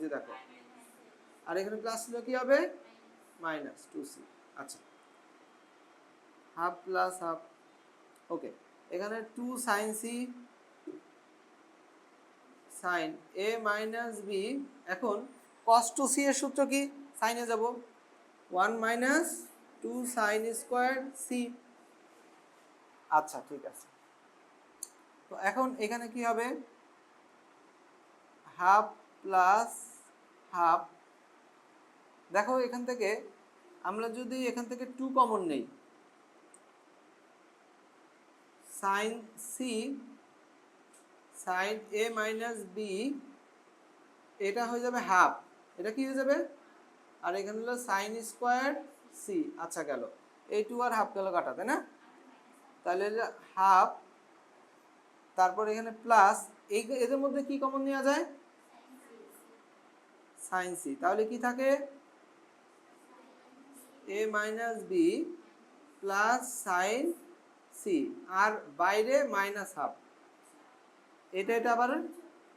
যে দেখো, আর এখানে প্লাস ছিল কি হবে? মাইনাস টু সি আচ্ছা। হাফ প্লাস হাফ ওকে এখানে two sine C sine A minus B এখন কস টু সি এর সূত্র কি? সাইনে যাব। One minus two sine square C আচ্ছা ঠিক আছে। তো এখন এখানে কি হবে? হাফ প্লাস হাফ দেখো এখান থেকে আমরা যদি এখান থেকে টু কমন নেই sine C sine A minus B এটা হয়ে যাবে হাফ এটা কি হয়ে যাবে? আর এখানে হলো সাইন স্কোয়ার সি আচ্ছা গেল, এই টু আর হাফ গেল কাটা, তাই না? তাহলে হাফ তারপর এখানে প্লাস এই এদের মধ্যে কি কমন নেওয়া যায়? Sine C. তাহলে কি থাকে? A minus B plus sine C. আর বাইরে মাইনাস হাফ। এটা এটা আবার?